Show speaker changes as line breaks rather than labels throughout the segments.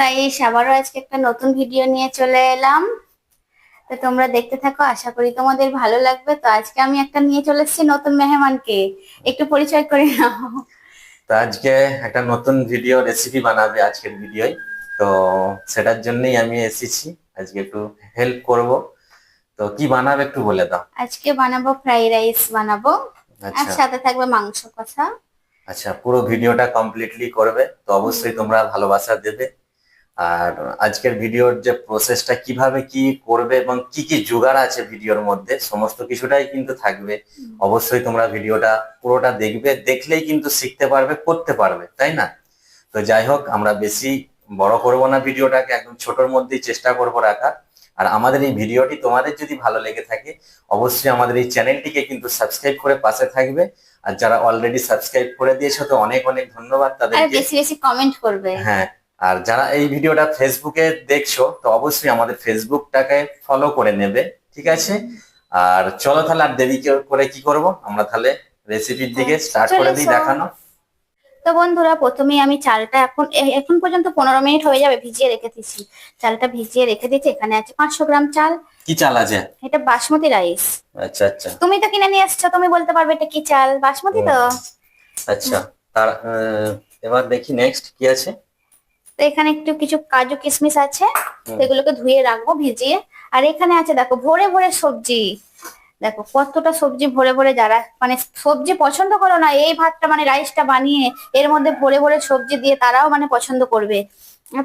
Guys আবারও আজকে একটা নতুন ভিডিও নিয়ে চলে এলাম। তো তোমরা দেখতে থাকো আশা করি তোমাদের ভালো লাগবে। তো আজকে আমি একটা নিয়ে চলে এসেছি নতুন মেহমানকে। একটু পরিচয় করে নাও।
তো আজকে একটা নতুন ভিডিও রেসিপি বানাবে আজকের ভিডিওয় তো সেটার জন্যই আমি এসেছি। আজকে একটু হেল্প করব। তো কি বানাবে একটু বলে দাও।
আজকে বানাবো ফ্রাই রাইস বানাবো। আর
আচ্ছা।
সাথে থাকবে মাংস কষা।
আচ্ছা পুরো ভিডিওটা কমপ্লিটলি করবে। তো অবশ্যই তোমরা ভালোবাসা দেবে। আর আজকের ভিডিওর যে প্রসেসটা কীভাবে কি করবে এবং কি কি জোগাড় আছে ভিডিওর মধ্যে সমস্ত কিছুটাই কিন্তু থাকবে। অবশ্যই তোমরা ভিডিওটা পুরোটা দেখবে দেখলেই কিন্তু শিখতে পারবে করতে পারবে তাই না? তো যাই হোক আমরা বেশি বড় করব না ভিডিওটাকে একদম ছোটর মধ্যেই চেষ্টা করব রাখার আর আমাদের এই ভিডিওটি তোমাদের যদি ভালো লেগে থাকে অবশ্যই আমাদের এই চ্যানেলটিকে কিন্তু সাবস্ক্রাইব করে পাশে থাকবে। আর যারা অলরেডি সাবস্ক্রাইব করে দিয়েছ তো অনেক অনেক ধন্যবাদ
আর
তাদেরকে
বেশি বেশি কমেন্ট করবে।
হ্যাঁ আর যারা এই ভিডিওটা ফেসবুকে দেখছ তো অবশ্যই আমাদের ফেসবুকটাকে ফলো করে নেবে ঠিক আছে? আর চলো তাহলে আর দেরি করে কি করব? আমরা তাহলে রেসিপির দিকে স্টার্ট করে দিই দেখানো।
তো বন্ধুরা প্রথমেই আমি চালটা এখন এখন পর্যন্ত পনেরো মিনিট হয়ে যাবে ভিজিয়ে রেখে দিয়েছি। চালটা ভিজিয়ে রেখে দিয়েছি এখানে আছে পাঁচশো গ্রাম চাল।
কি চাল আছে?
এটা বাসমতি রাইস।
আচ্ছা আচ্ছা।
তুমি তো কিনে নিয়ে এসছো তুমি বলতে পারবে এটা কি চাল? বাসমতি তো।
আচ্ছা। তার এবার দেখি নেক্সট কি আছে।
এখানে একটু কিছু কাজু কিশমিশ আছে সেগুলোকে ধুয়ে রাখব ভিজিয়ে। আর এখানে আছে দেখো ভরে ভরে সবজি। দেখো কতটা সবজি ভরে ভরে যারা মানে সবজি পছন্দ করো না এই ভাতটা মানে রাইসটা বানিয়ে এর মধ্যে ভরে ভরে সবজি দিয়ে তারাও মানে পছন্দ করবে।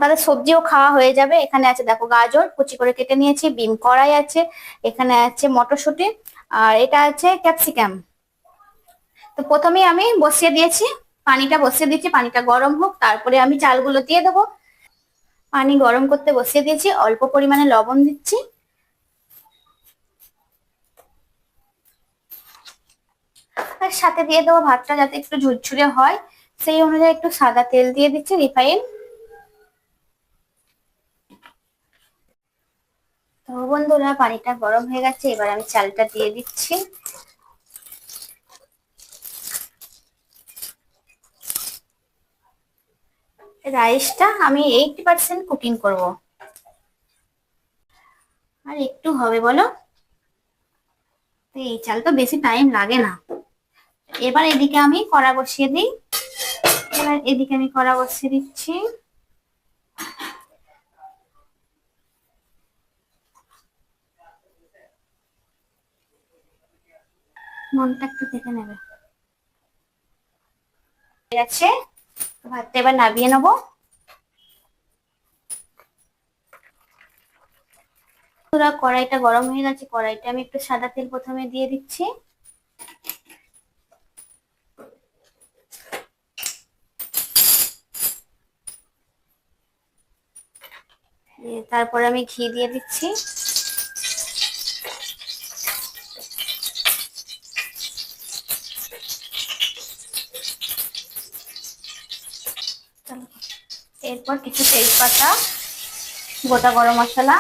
তাদের সবজিও খাওয়া হয়ে যাবে। এখানে আছে দেখো গাজর কুচি করে কেটে নিয়েছি বিম কড়াই আছে এখানে আছে মটরশুঁটি আর এটা আছে ক্যাপসিকাম। তো প্রথমেই আমি বসিয়ে দিয়েছি। পানিটা বসিয়ে দিচ্ছি, পানিটা গরম হোক, তারপরে আমি চালগুলো দিয়ে দেবো। পানি গরম করতে বসিয়ে দিয়েছি, অল্প পরিমাণে লবণ দিচ্ছি। আর সাথে দিয়ে দেবো ভাতটা যাতে একটু ঝুরঝুরে হয়, সেই অনুযায়ী একটু সাদা তেল দিয়ে দিচ্ছি রিফাইন। তো বন্ধুরা, পানিটা গরম হয়ে গেছে, এবার আমি চালটা দিয়ে দিচ্ছি। রাইসটা আমি এইটি পার্সেন্ট কুকিং করব। আর একটু হবে বলো? এই চাল তো বেশি টাইম লাগে না। এবার এদিকে আমি কড়া বসিয়ে দিই। এবার এদিকে আমি কড়া বসিয়ে দিচ্ছি। মনটা একটু দেখে নেবে। আছে ভাতটা এবার নামিয়ে নেব। কড়াইটা গরম হয়ে গেছে, কড়াইটা আমি একটু সাদা তেল প্রথমে দিয়ে দিচ্ছি। তারপরে আমি ঘি দিয়ে দিচ্ছি। এরপর কিছু তেজপাতা গোটা গরম মশলা।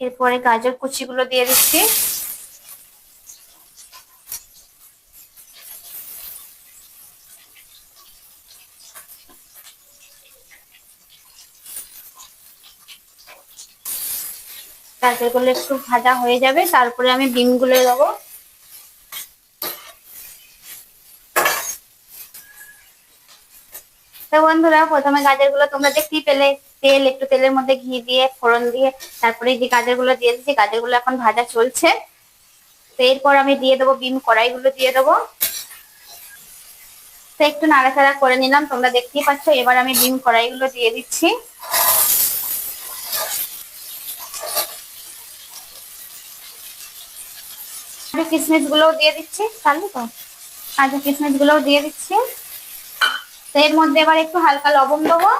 এরপরে গাজর কুচিগুলো দিয়ে দিচ্ছি। গাজরগুলো একটু ভাজা হয়ে যাবে, তারপরে আমি ডিমগুলো দেবো। তো বন্ধুরা, প্রথমে গাজরগুলো তোমরা দেখতেই পেলে, তেল, একটু তেলের মধ্যে ঘি দিয়ে, ফোড়ন দিয়ে, তারপরে যে গাজরগুলো দিয়ে দিচ্ছি গাজরগুলো এখন ভাজা চলছে। তো এরপর আমি দিয়ে দেবো বিম, কড়াইগুলো দিয়ে দেবো। তো একটু নাড়াচাড়া করে নিলাম, তোমরা দেখতেই পাচ্ছ, এবার আমি বিম, কড়াইগুলো দিয়ে দিচ্ছি। কাজু কিশমিশ গুলোও দিয়ে দিচ্ছি, তাহলে তো? কাজু কিশমিশ গুলোও দিয়ে দিচ্ছি। তো এর মধ্যে এবার একটু হালকা লবণ দেবো।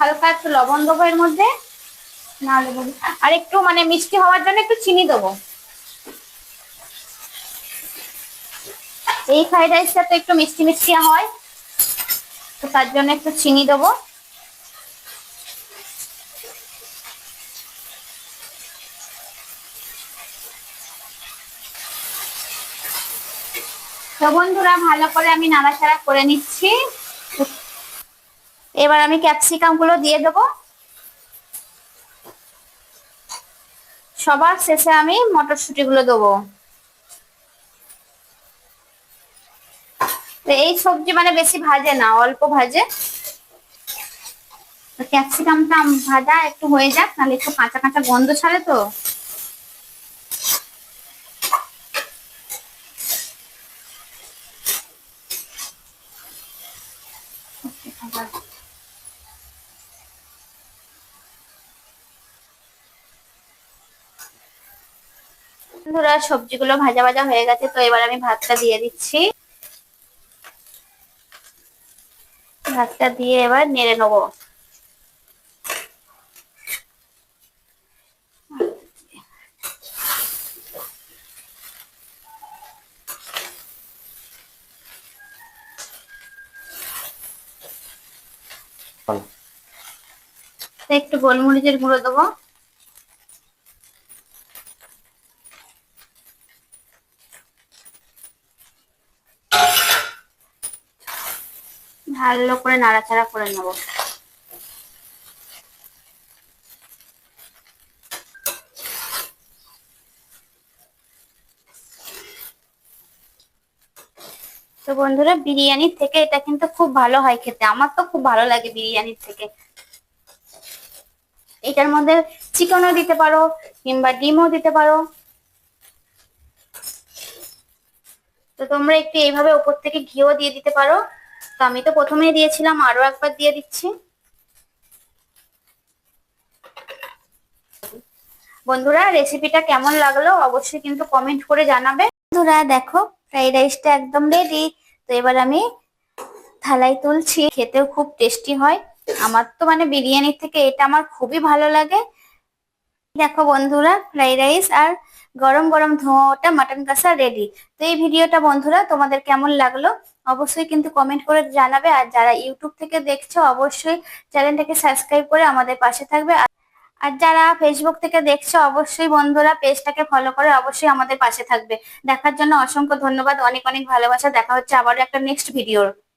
হালকা একটু লবণ দেবো এর মধ্যে। না দেবো আর একটু মানে মিষ্টি হওয়ার জন্য একটু চিনি দেবো। এই ফ্রাইড রাইসটা তো একটু মিষ্টি মিষ্টি হয়। তো তার জন্য একটু চিনি দেবো। তো বন্ধুরা, ভালো করে আমি নাড়াচাড়া করে নিচ্ছি। এবার আমি ক্যাপসিকামগুলো দিয়ে দেবো। সবার শেষে আমি মটরশুঁটি গুলো দেবো। তো এই সবজি মানে বেশি ভাজে না, অল্প ভাজে। ক্যাপসিকামটা ভাজা একটু হয়ে যাক, নাহলে একটু কাঁচা কাঁচা গন্ধ ছাড়ে তো। বন্ধুরা সবজিগুলো ভাজা ভাজা হয়ে গেছে তো এবার আমি ভাতটা দিয়ে দিচ্ছি। ভাতটা দিয়ে এবার নেড়ে নেব। একটু গোলমরিচের গুঁড়ো দেবো। ভালো করে নাড়াচাড়া করে নেব। তো বন্ধুরা বিরিয়ানির থেকে এটা কিন্তু খুব ভালো হয় খেতে। আমার তো খুব ভালো লাগে বিরিয়ানির থেকে। এটার মধ্যে চিকেনও দিতে পারো, কিংবা ডিমও দিতে পারো। তো তোমরা একটু এইভাবে উপর থেকে ঘিও দিয়ে দিতে পারো। তো আমি তো প্রথমেই দিয়েছিলাম, আরও একবার দিয়ে দিচ্ছি। বন্ধুরা রেসিপিটা কেমন লাগল অবশ্যই কিন্তু কমেন্ট করে জানাবে। বন্ধুরা, দেখো ফ্রাইড রাইসটা একদম রেডি তো এবার আমি থালায় তুলছি, খেতেও খুব টেস্টি হয়। আমার তো মানে বিরিয়ানির থেকে এটা আমার খুবই ভালো লাগে। দেখো বন্ধুরা ফ্রাইড রাইস আর গরম গরম ধোঁয়াটা মাটন কষা রেডি তো এই ভিডিওটা বন্ধুরা, তোমাদের কেমন লাগল? অবশ্যই কিন্তু কমেন্ট করে জানাবে। আর যারা ইউটিউব থেকে দেখছ, অবশ্যই চ্যানেলটাকে সাবস্ক্রাইব করে আমাদের পাশে থাকবে। আর- যারা ফেসবুক থেকে দেখছ, অবশ্যই বন্ধুরা পেজটাকে ফলো করে অবশ্যই আমাদের পাশে থাকবে। দেখার জন্য অসংখ্য ধন্যবাদ। অনেক অনেক ভালোবাসা। দেখা হচ্ছে আবারও একটা নেক্সট ভিডিওর